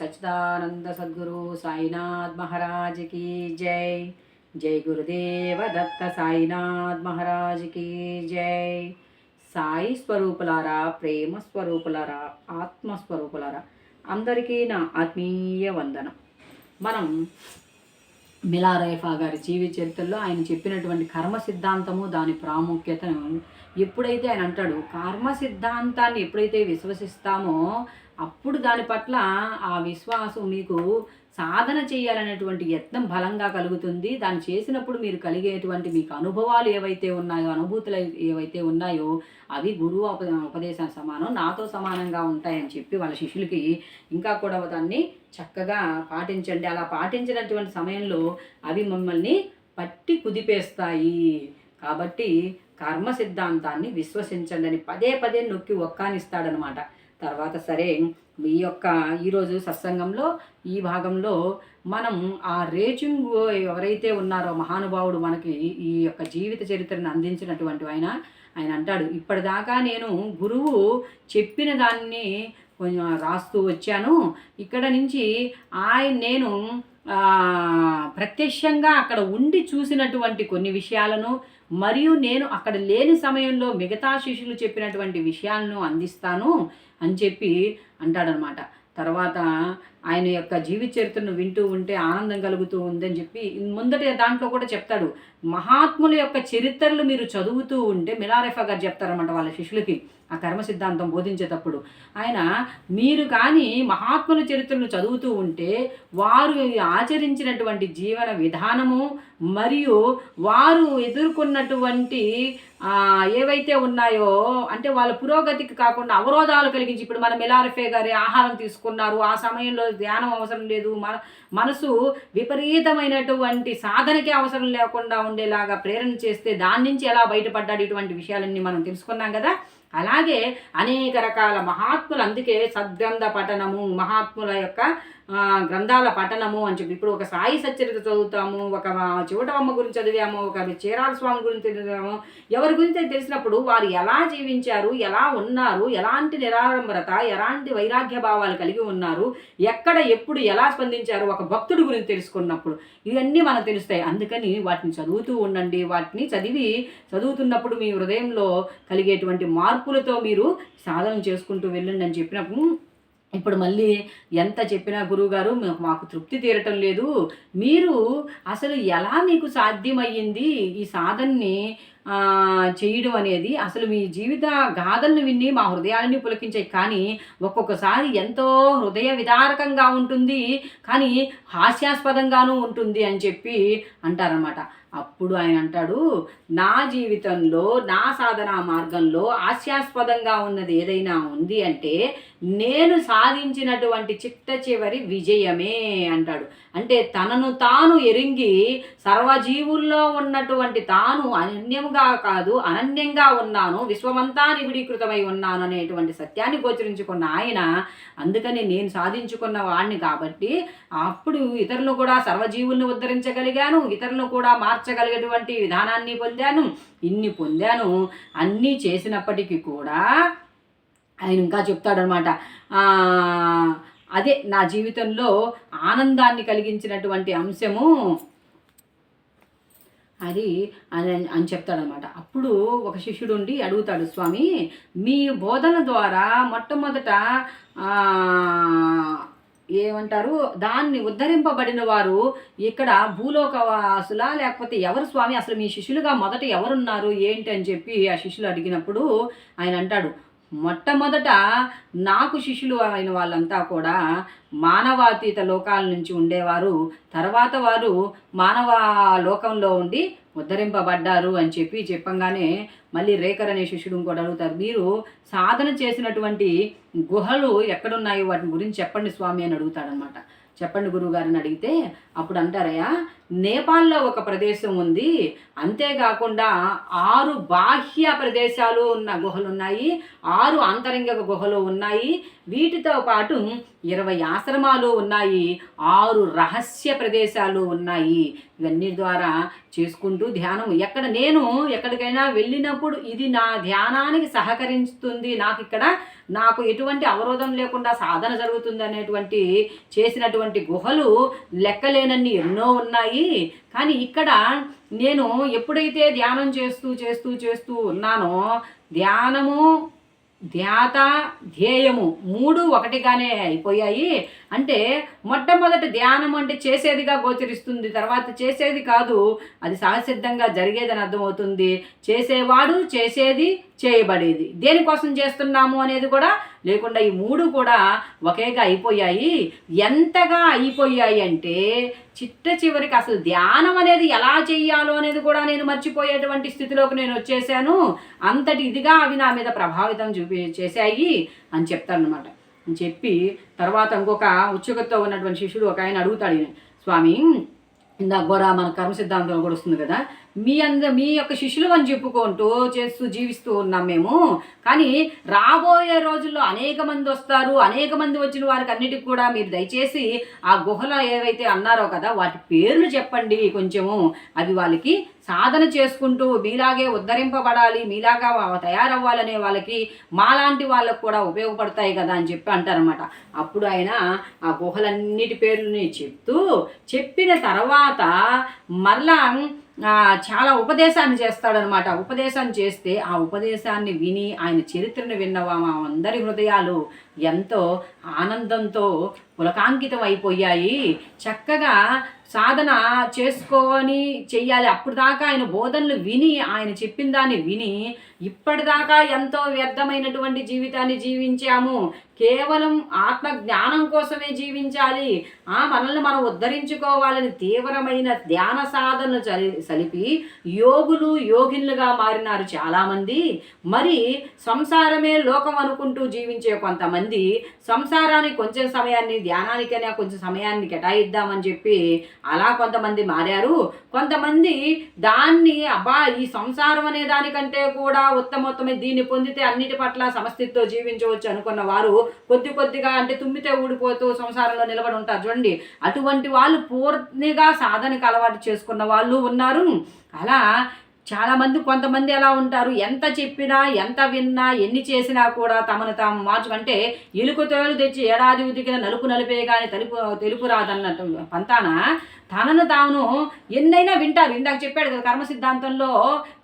సచ్చిదానంద సద్గురు సాయినాథ్ మహారాజ్కి జై జై గురుదేవ దత్త సాయినాథ్ మహారాజ్కి జై సాయి స్వరూపులారా ప్రేమ స్వరూపులారా ఆత్మ స్వరూపులారా అందరికీ నా ఆత్మీయ వందనం. మనం మిలారైఫా గారి జీవిత చరిత్రలో ఆయన చెప్పినటువంటి కర్మ సిద్ధాంతము దాని ప్రాముఖ్యతను ఎప్పుడైతే ఆయన అంటాడు కర్మ సిద్ధాంతాన్ని ఎప్పుడైతే విశ్వసిస్తామో అప్పుడు దాని పట్ల ఆ విశ్వాసం మీకు సాధన చేయాలనేటువంటి యత్నం బలంగా కలుగుతుంది. దాన్ని చేసినప్పుడు మీరు కలిగేటువంటి మీకు అనుభవాలు ఏవైతే ఉన్నాయో అనుభూతులు ఏవైతే ఉన్నాయో అవి గురువు ఉప ఉపదేశం సమానం నాతో సమానంగా ఉంటాయని చెప్పి వాళ్ళ శిష్యులకి ఇంకా కూడా దాన్ని చక్కగా పాటించండి. అలా పాటించినటువంటి సమయంలో అవి మమ్మల్ని పట్టి కుదిపేస్తాయి. కాబట్టి కర్మ సిద్ధాంతాన్ని విశ్వసించండి పదే పదే నొక్కి ఒక్కానిస్తాడనమాట తర్వాత సరే ఈ యొక్క ఈరోజు సత్సంగంలో ఈ భాగంలో మనం ఆ రేచింగ్ ఎవరైతే ఉన్నారో మహానుభావుడు మనకి ఈ యొక్క జీవిత చరిత్రను అందించినటువంటి ఆయన ఆయన అంటాడు ఇప్పటిదాకా నేను గురువు చెప్పిన దాన్ని కొంచెం రాస్తూ వచ్చాను. ఇక్కడ నుంచి ఆయన నేను ప్రత్యక్షంగా అక్కడ ఉండి చూసినటువంటి కొన్ని విషయాలను మరియు నేను అక్కడ లేని సమయంలో మిగతా శిష్యులు చెప్పినటువంటి విషయాలను అందిస్తాను అని చెప్పి అంటాడనమాట. తర్వాత ఆయన యొక్క జీవిత చరిత్రను వింటూ ఉంటే ఆనందం కలుగుతూ ఉందని చెప్పి ముందట దాంట్లో కూడా చెప్తాడు. మహాత్ముల యొక్క చరిత్రలు మీరు చదువుతూ ఉంటే మిలారెఫా గారు చెప్తారన్నమాట వాళ్ళ శిష్యులకి. ఆ కర్మ సిద్ధాంతం బోధించేటప్పుడు ఆయన మీరు కానీ మహాత్ముల చరిత్రను చదువుతూ ఉంటే వారు ఆచరించినటువంటి జీవన విధానము మరియు వారు ఎదుర్కొన్నటువంటి ఏవైతే ఉన్నాయో అంటే వాళ్ళ పురోగతికి కాకుండా అవరోధాలు కలిగించి ఇప్పుడు మనం మిలారఫే గారి ఆహారం తీసుకున్నారు ఆ సమయంలో ధ్యానం అవసరం లేదు మన మనసు విపరీతమైనటువంటి సాధనకి అవసరం లేకుండా ఉండేలాగా ప్రేరణ చేస్తే దాని నుంచి ఎలా బయటపడ్డాడు ఇటువంటి విషయాలన్నీ మనం తెలుసుకున్నాం కదా. అలాగే అనేక రకాల మహాత్ములు అందుకే సద్గంధ పఠనము మహాత్ముల యొక్క గ్రంథాల పఠనము అని చెప్పి. ఇప్పుడు ఒక సాయి సచ్చరిత చదువుతాము ఒక చివటమ్మ గురించి చదివాము ఒక చీరాల స్వామి గురించి చదివాము. ఎవరి గురించి తెలిసినప్పుడు వారు ఎలా జీవించారు ఎలా ఉన్నారు ఎలాంటి నిరాడంబరత ఎలాంటి వైరాగ్య భావాలు కలిగి ఉన్నారు ఎక్కడ ఎప్పుడు ఎలా స్పందించారు ఒక భక్తుడి గురించి తెలుసుకున్నప్పుడు. ఇవన్నీ మనకు తెలుస్తాయి. అందుకని వాటిని చదువుతూ ఉండండి. వాటిని చదివి చదువుతున్నప్పుడు మీ హృదయంలో కలిగేటువంటి మార్పులతో మీరు సాధన చేసుకుంటూ వెళ్ళండి అని చెప్పినప్పుడు ఇప్పుడు మళ్ళీ ఎంత చెప్పినా గురువుగారు మాకు తృప్తి తీరటం లేదు. మీరు అసలు ఎలా మీకు సాధ్యమయ్యింది ఈ సాధనని చేయడం అనేది? అసలు మీ జీవిత గాథలను విని మా హృదయాలని పులకించాయి. కానీ ఒక్కొక్కసారి ఎంతో హృదయ విదారకంగా ఉంటుంది. కానీ హాస్యాస్పదంగానూ ఉంటుంది అని చెప్పి అంటారనమాట అప్పుడు ఆయన అంటాడు నా జీవితంలో నా సాధనా మార్గంలో హాస్యాస్పదంగా ఉన్నది ఏదైనా ఉంది అంటే నేను సాధించినటువంటి చిట్ట చివరి విజయమే అంటాడు. అంటే తనను తాను ఎరింగి సర్వజీవుల్లో ఉన్నటువంటి తాను అనన్యంగా కాదు అనన్యంగా ఉన్నాను విశ్వమంతా నిబిడీకృతమై ఉన్నాను అనేటువంటి సత్యాన్ని గోచరించుకున్న ఆయన అందుకని నేను సాధించుకున్న వాడిని కాబట్టి అప్పుడు ఇతరులు కూడా సర్వజీవుల్ని ఉద్ధరించగలిగాను ఇతరులను కూడా మార్చగలిగేటువంటి విధానాన్ని పొందాను ఇన్ని పొందాను అన్నీ చేసినప్పటికీ కూడా ఆయన ఇంకా చెప్తాడనమాట అదే నా జీవితంలో ఆనందాన్ని కలిగించినటువంటి అంశము అది అని అని చెప్తాడనమాట. అప్పుడు ఒక శిష్యుడు ఉండి అడుగుతాడు స్వామి మీ బోధన ద్వారా మొట్టమొదట ఏమంటారు? దాన్ని ఉద్ధరింపబడిన వారు ఇక్కడ భూలోకవాసుల లేకపోతే ఎవరు స్వామి? అసలు మీ శిష్యులుగా మొదట ఎవరున్నారు? ఏంటి అని చెప్పి ఆ శిష్యులు అడిగినప్పుడు ఆయన అంటాడు మొట్టమొదట నాకు శిష్యులు అయిన వాళ్ళంతా కూడా మానవాతీత లోకాల నుంచి ఉండేవారు. తర్వాత వారు మానవ లోకంలో ఉండి ఉద్ధరింపబడ్డారు అని చెప్పి చెప్పంగానే మళ్ళీ రేఖర్ అనే శిష్యుడు ఇంకోటి అడుగుతారు. మీరు సాధన చేసినటువంటి గుహలు ఎక్కడున్నాయో? వాటి గురించి చెప్పండి స్వామి అని అడుగుతాడనమాట చెప్పండి గురువుగారిని అడిగితే అప్పుడు అంటారయ్యా నేపాల్లో ఒక ప్రదేశం ఉంది. అంతేకాకుండా ఆరు బాహ్య ప్రదేశాలు ఉన్న గుహలు ఉన్నాయి ఆరు అంతరంగ గుహలు ఉన్నాయి. వీటితో పాటు ఇరవై ఆశ్రమాలు ఉన్నాయి. ఆరు రహస్య ప్రదేశాలు ఉన్నాయి. ఇవన్నీ ద్వారా చేసుకుంటూ ధ్యానం. ఎక్కడ నేను ఎక్కడికైనా వెళ్ళినప్పుడు ఇది నా ధ్యానానికి సహకరిస్తుంది. నాకు ఇక్కడ నాకు ఎటువంటి అవరోధం లేకుండా సాధన జరుగుతుంది అనేటువంటి చేసినటువంటి గుహలు లెక్కలేనన్ని ఎన్నో ఉన్నాయి. కానీ ఇక్కడ నేను ఎప్పుడైతే ధ్యానం చేస్తూ చేస్తూ చేస్తూ ఉన్నానో ధ్యానము ధ్యాత ధ్యేయము మూడు ఒకటిగానే అయిపోయాయి. అంటే మొట్టమొదటి ధ్యానం అంటే చేసేదిగా గోచరిస్తుంది తర్వాత చేసేది కాదు. అది సహసిద్ధంగా జరిగేదని అర్థమవుతుంది. చేసేవాడు చేసేది చేయబడేది. దేనికోసం చేస్తున్నాము అనేది కూడా లేకుండా ఈ మూడు కూడా ఒకేగా అయిపోయాయి. ఎంతగా అయిపోయాయి అంటే చిట్ట చివరికి అసలు ధ్యానం అనేది ఎలా చెయ్యాలో అనేది కూడా నేను మర్చిపోయేటువంటి స్థితిలోకి నేను వచ్చేసాను. అంతటి ఇదిగా అవి నా మీద ప్రభావితం చూపి చేశాయి అని చెప్తానమాట అని చెప్పి తర్వాత ఇంకొక ఉత్సుకతతో ఉన్నటువంటి శిష్యుడు ఒక ఆయన అడుగుతాడు స్వామి ఇందాక కూడా మన కర్మ సిద్ధాంతం కూడా వస్తుంది కదా మీ అంద మీ యొక్క శిష్యులు అని చెప్పుకుంటూ చేస్తూ జీవిస్తూ ఉన్నాం మేము. కానీ రాబోయే రోజుల్లో అనేక మంది వస్తారు. అనేక మంది వచ్చిన వారికి అన్నిటికి కూడా మీరు దయచేసి ఆ గుహలో ఏవైతే అన్నారో కదా వాటి పేర్లు చెప్పండి కొంచెము. అవి వాళ్ళకి సాధన చేసుకుంటూ మీలాగే ఉద్ధరింపబడాలి మీలాగా తయారవ్వాలనే వాళ్ళకి మాలాంటి వాళ్ళకు కూడా ఉపయోగపడతాయి కదా అని చెప్పి అంటారనమాట అప్పుడు ఆయన ఆ గుహలన్నిటి పేర్లని చెప్తూ చెప్పిన తర్వాత మరలా చాలా ఉపదేశాన్ని చేస్తాడనమాట. ఉపదేశాన్ని చేస్తే ఆ ఉపదేశాన్ని విని ఆయన చరిత్రను విన్నవా మా అందరి హృదయాలు ఎంతో ఆనందంతో పులకాంకితం అయిపోయాయి చక్కగా సాధన చేసుకొని చెయ్యాలి. అప్పుడు దాకా ఆయన బోధనలు విని ఆయన చెప్పిన దాన్ని విని ఇప్పటిదాకా ఎంతో వ్యర్థమైనటువంటి జీవితాన్ని జీవించాము. కేవలం ఆత్మ జ్ఞానం కోసమే జీవించాలి. ఆ మనల్ని మనం ఉద్ధరించుకోవాలని తీవ్రమైన ధ్యాన సాధనలు చలి సలిపి యోగులు యోగిన్లుగా మారినారు చాలామంది. మరి సంసారమే లోకం అనుకుంటూ జీవించే కొంతమంది సంసారానికి కొంచెం సమయాన్ని ధ్యానానికైనా కొంచెం సమయాన్ని కేటాయిద్దామని చెప్పి అలా కొంతమంది మారారు. కొంతమంది దాన్ని అబ్బా ఈ సంసారం అనే దానికంటే కూడా ఉత్తమోత్తమే దీన్ని పొందితే అన్నిటి పట్ల సమస్థితితో జీవించవచ్చు అనుకున్న వారు కొద్ది కొద్దిగా అంటే తుమ్మితే ఊడిపోతూ సంసారంలో నిలబడి ఉంటారు చూడండి. అటువంటి వాళ్ళు పూర్తిగా సాధనకు అలవాటు చేసుకున్న వాళ్ళు ఉన్నారు. అలా చాలామంది కొంతమంది ఎలా ఉంటారు? ఎంత చెప్పినా ఎంత విన్నా ఎన్ని చేసినా కూడా తమను తాము మార్చుకంటే ఎలుక తోలు తెచ్చి ఏడాది ఉదికిన నలుపు నలిపే కానీ తెలుపు తెలుపు రాదన్నట్టు. పంతాన? తనను తాను ఎన్నైనా వింటారు. ఇందాక చెప్పాడు కదా కర్మ సిద్ధాంతంలో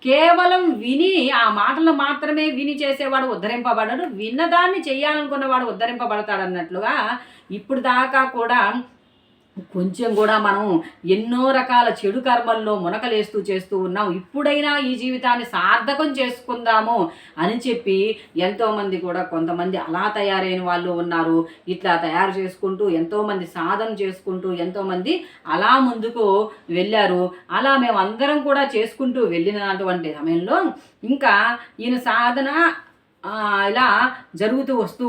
కేవలం విని ఆ మాటలు మాత్రమే విని చేసేవాడు ఉద్ధరింపబడడు. విన్నదాన్ని చేయాలనుకున్నవాడు ఉద్ధరింపబడతాడు అన్నట్లుగా ఇప్పుడు దాకా కూడా కొంచెం కూడా మనం ఎన్నో రకాల చెడు కర్మల్లో మునకలేస్తూ చేస్తూ ఉన్నాం. ఇప్పుడైనా ఈ జీవితాన్ని సార్థకం చేసుకుందాము అని చెప్పి ఎంతోమంది కూడా కొంతమంది అలా తయారైన వాళ్ళు ఉన్నారు. ఇట్లా తయారు చేసుకుంటూ ఎంతోమంది సాధన చేసుకుంటూ ఎంతోమంది అలా ముందుకు వెళ్ళారు. అలా మేము అందరం కూడా చేసుకుంటూ వెళ్ళినటువంటి సమయంలో ఇంకా ఈయన సాధన ఇలా జరుగుతూ వస్తూ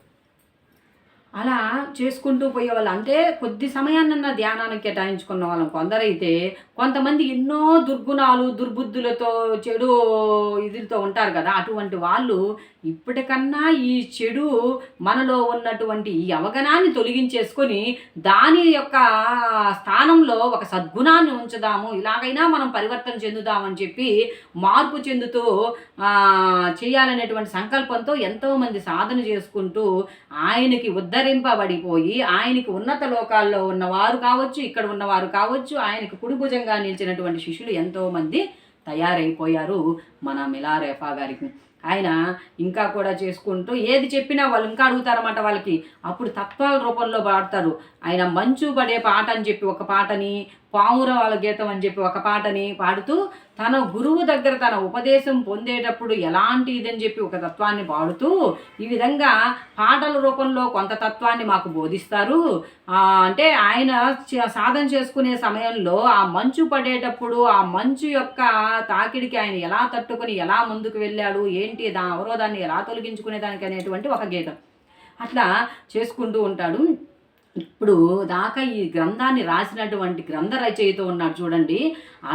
అలా చేసుకుంటూ పోయేవాళ్ళు. అంటే కొద్ది సమయాన్నన్న ధ్యానానికి కేటాయించుకున్న వాళ్ళం కొందరైతే. కొంతమంది ఎన్నో దుర్గుణాలు దుర్బుద్ధులతో చెడు ఇదితో ఉంటారు కదా. అటువంటి వాళ్ళు ఇప్పటికన్నా ఈ చెడు మనలో ఉన్నటువంటి ఈ అవగణాన్ని తొలగించేసుకొని దాని యొక్క స్థానంలో ఒక సద్గుణాన్ని ఉంచుదాము. ఇలాగైనా మనం పరివర్తన చెందుదామని చెప్పి మార్పు చెందుతూ చేయాలనేటువంటి సంకల్పంతో ఎంతోమంది సాధన చేసుకుంటూ ఆయనకి ఉద్ధరింపబడిపోయి ఆయనకి ఉన్నత లోకాల్లో ఉన్నవారు కావచ్చు ఇక్కడ ఉన్నవారు కావచ్చు ఆయనకు కుడిభుజంగా నిలిచినటువంటి శిష్యులు ఎంతోమంది తయారైపోయారు. మన మిలారేఫా గారికి ఆయన ఇంకా కూడా చేసుకుంటూ ఏది చెప్పినా వాళ్ళు ఇంకా అడుగుతారన్నమాట వాళ్ళకి. అప్పుడు తత్వాల రూపంలో పాడతారు. ఆయన మంచు పడే పాట అని చెప్పి ఒక పాటని పావుర గీతం అని చెప్పి ఒక పాటని పాడుతూ తన గురువు దగ్గర తన ఉపదేశం పొందేటప్పుడు ఎలాంటి ఇదని చెప్పి ఒక తత్వాన్ని పాడుతూ ఈ విధంగా పాటల రూపంలో కొంత తత్వాన్ని మాకు బోధిస్తారు. అంటే ఆయన సాధన చేసుకునే సమయంలో ఆ మంచు పడేటప్పుడు ఆ మంచు యొక్క తాకిడికి ఆయన ఎలా తట్టుకొని ఎలా ముందుకు వెళ్ళాడు ఏంటి దా అవరోధాన్ని ఎలా తొలగించుకునేదానికి అనేటువంటి ఒక గీతం. అట్లా చేసుకుంటూ ఉంటాడు. ఇప్పుడు దాకా ఈ గ్రంథాన్ని రాసినటువంటి గ్రంథ రచయిత ఉన్నాడు చూడండి.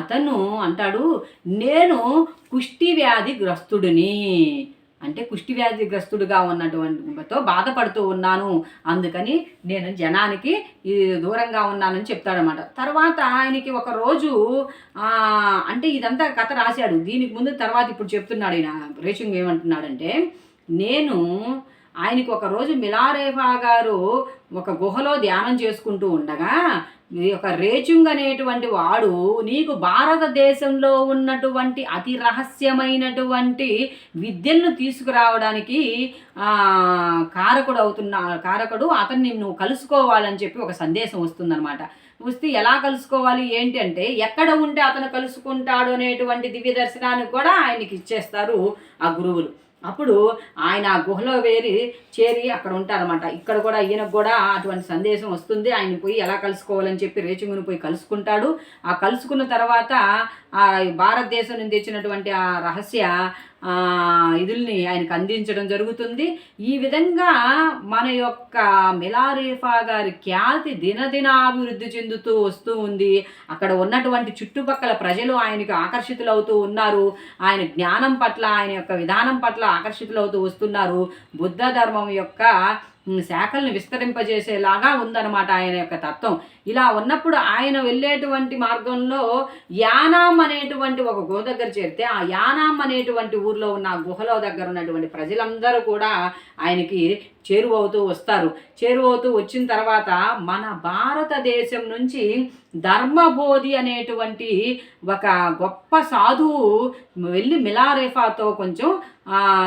అతను అంటాడు నేను కుష్టి వ్యాధి గ్రస్తుడిని. అంటే కుష్టి వ్యాధిగ్రస్తుడిగా ఉన్నటువంటితో బాధపడుతూ ఉన్నాను. అందుకని నేను జనానికి ఈ దూరంగా ఉన్నానని చెప్తాడనమాట తర్వాత ఆయనకి ఒక రోజు అంటే ఇదంతా కథ రాశాడు. దీనికి ముందు తర్వాత ఇప్పుడు చెప్తున్నాడు ఈయన. రేషింగ్ ఏమంటున్నాడంటే నేను ఆయనకి ఒక రోజు మిలారేఫా గారు ఒక గుహలో ధ్యానం చేసుకుంటూ ఉండగా ఒక యొక్క రేచుంగ్ అనేటువంటి వాడు నీకు భారతదేశంలో ఉన్నటువంటి అతి రహస్యమైనటువంటి విద్యలను తీసుకురావడానికి కారకుడు అవుతున్న కారకుడు అతన్ని నువ్వు కలుసుకోవాలని చెప్పి ఒక సందేశం వస్తుందన్నమాట. వస్తే ఎలా కలుసుకోవాలి? ఏంటి అంటే ఎక్కడ ఉంటే అతను కలుసుకుంటాడు అనేటువంటి దివ్య దర్శనానికి కూడా ఆయనకి ఇచ్చేస్తారు ఆ గురువులు. అప్పుడు ఆయన ఆ గుహలో వేరి చేరి అక్కడ ఉంటారన్నమాట. ఇక్కడ కూడా ఈయనకు కూడా అటువంటి సందేశం వస్తుంది. ఆయన పోయి ఎలా కలుసుకోవాలని చెప్పి రేచుంగుని పోయి కలుసుకుంటాడు. ఆ కలుసుకున్న తర్వాత భారతదేశం నుంచి తెచ్చినటువంటి ఆ రహస్య ఇదుల్ని ఆయనకు అందించడం జరుగుతుంది. ఈ విధంగా మన యొక్క మిలారీఫా గారి ఖ్యాతి దినదినాభివృద్ధి చెందుతూ వస్తూ ఉంది. అక్కడ ఉన్నటువంటి చుట్టుపక్కల ప్రజలు ఆయనకు ఆకర్షితులవుతూ ఉన్నారు. ఆయన జ్ఞానం పట్ల ఆయన యొక్క విధానం పట్ల ఆకర్షితులవుతూ వస్తున్నారు. బుద్ధ ధర్మం యొక్క శాఖలను విస్తరింపజేసేలాగా ఉందన్నమాట ఆయన యొక్క తత్వం. ఇలా ఉన్నప్పుడు ఆయన వెళ్ళేటువంటి మార్గంలో యానాం అనేటువంటి ఒక గుహ దగ్గర చేరితే ఆ యానాం అనేటువంటి ఊర్లో ఉన్న గుహలో దగ్గర ఉన్నటువంటి ప్రజలందరూ కూడా ఆయనకి చేరువవుతూ వస్తారు. చేరువవుతూ వచ్చిన తర్వాత మన భారతదేశం నుంచి ధర్మబోధి అనేటువంటి ఒక గొప్ప సాధువు వెళ్ళి మిలారేఫాతో కొంచెం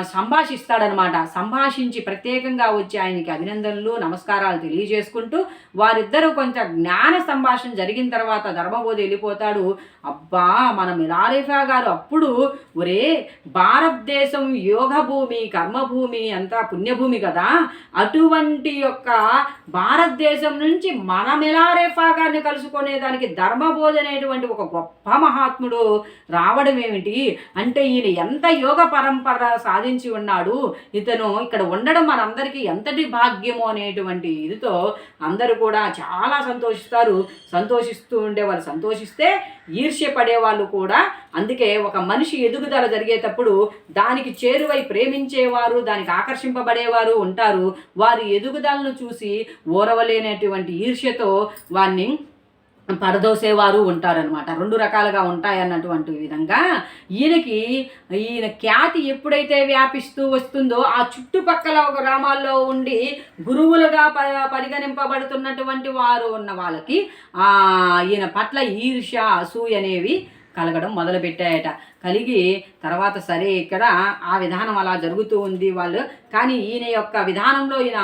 సంభాషిస్తాడనమాట. సంభాషించి ప్రత్యేకంగా వచ్చి ఆయనకి అభినందనలు నమస్కారాలు తెలియజేసుకుంటూ వారిద్దరూ కొంచెం జ్ఞాన సంభాషణ జరిగిన తర్వాత ధర్మబోధి వెళ్ళిపోతాడు. అబ్బా మన మిలారేఫా గారు అప్పుడు ఒరే భారతదేశం యోగ భూమి కర్మభూమి అంతా పుణ్యభూమి కదా. అటువంటి యొక్క భారతదేశం నుంచి మన మిలారేఫా గారిని కలుసుకునే దానికి ధర్మబోధ అనేటువంటి ఒక గొప్ప మహాత్ముడు రావడం ఏమిటి అంటే ఈయన ఎంత యోగ పరంపర సాధించి ఉన్నాడు ఇతను ఇక్కడ ఉండడం మనందరికీ ఎంతటి భాగ్యము అనేటువంటి ఇదితో అందరూ కూడా చాలా సంతోషిస్తారు. సంతోషిస్తూ ఉండేవారు. సంతోషిస్తే ఈర్ష్య పడేవాళ్ళు కూడా. అందుకే ఒక మనిషి ఎదుగుదల జరిగేటప్పుడు దానికి చేరువై ప్రేమించేవారు దానికి ఆకర్షింపబడేవారు ఉంటారు. వారి ఎదుగుదలను చూసి ఓరవలేనటువంటి ఈర్ష్యతో వారిని పడదోసేవారు ఉంటారనమాట రెండు రకాలుగా ఉంటాయన్నటువంటి విధంగా ఈయనకి ఈయన ఖ్యాతి ఎప్పుడైతే వ్యాపిస్తూ వస్తుందో ఆ చుట్టుపక్కల ఒక గ్రామాల్లో ఉండి గురువులుగా ప పరిగణింపబడుతున్నటువంటి వారు ఉన్న వాళ్ళకి ఈయన పట్ల ఈర్ష్య అసూయ అనేవి కలగడం మొదలుపెట్టాయట. కలిగి తర్వాత సరే ఇక్కడ ఆ విధానం అలా జరుగుతూ ఉంది వాళ్ళు. కానీ ఈయన యొక్క విధానంలో ఈయన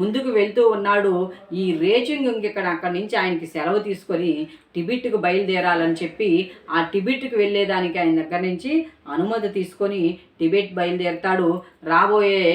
ముందుకు వెళ్తూ ఉన్నాడు. ఈ రేచింగ్ ఇక్కడ అక్కడి నుంచి ఆయనకి సెలవు తీసుకొని టిబిట్కు బయలుదేరాలని చెప్పి ఆ టిబిట్కు వెళ్ళేదానికి ఆయన దగ్గర నుంచి అనుమతి తీసుకొని టిబెట్ బయలుదేరుతాడు. రాబోయే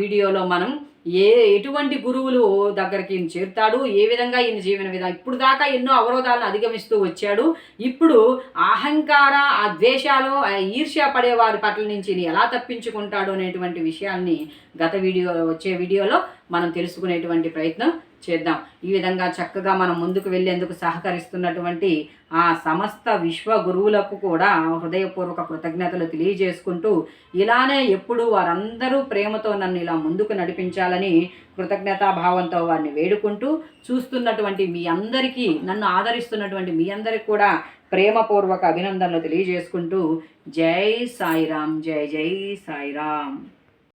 వీడియోలో మనం ఏ ఎటువంటి గురువులు దగ్గరికి ఈయన చేరుతాడు ఏ విధంగా ఈయన జీవన విధానం ఇప్పుడు దాకా ఎన్నో అవరోధాలను అధిగమిస్తూ వచ్చాడు. ఇప్పుడు అహంకార ఆ ద్వేషాలు ఈర్ష్య పడే వారి పట్ల నుంచి ఎలా తప్పించుకుంటాడు అనేటువంటి విషయాన్ని గత వీడియో వచ్చే వీడియోలో మనం తెలుసుకునేటువంటి ప్రయత్నం చేద్దాం. ఈ విధంగా చక్కగా మనం ముందుకు వెళ్ళేందుకు సహకరిస్తున్నటువంటి ఆ సమస్త విశ్వ గురువులకు కూడా హృదయపూర్వక కృతజ్ఞతలు తెలియజేసుకుంటూ ఇలానే ఎప్పుడు వారందరూ ప్రేమతో నన్ను ఇలా ముందుకు నడిపించాలని కృతజ్ఞతాభావంతో వారిని వేడుకుంటూ చూస్తున్నటువంటి మీ అందరికీ నన్ను ఆదరిస్తున్నటువంటి మీ అందరికి కూడా ప్రేమపూర్వక అభినందనలు తెలియజేసుకుంటూ జై సాయిరామ్ జై జై సాయిరామ్.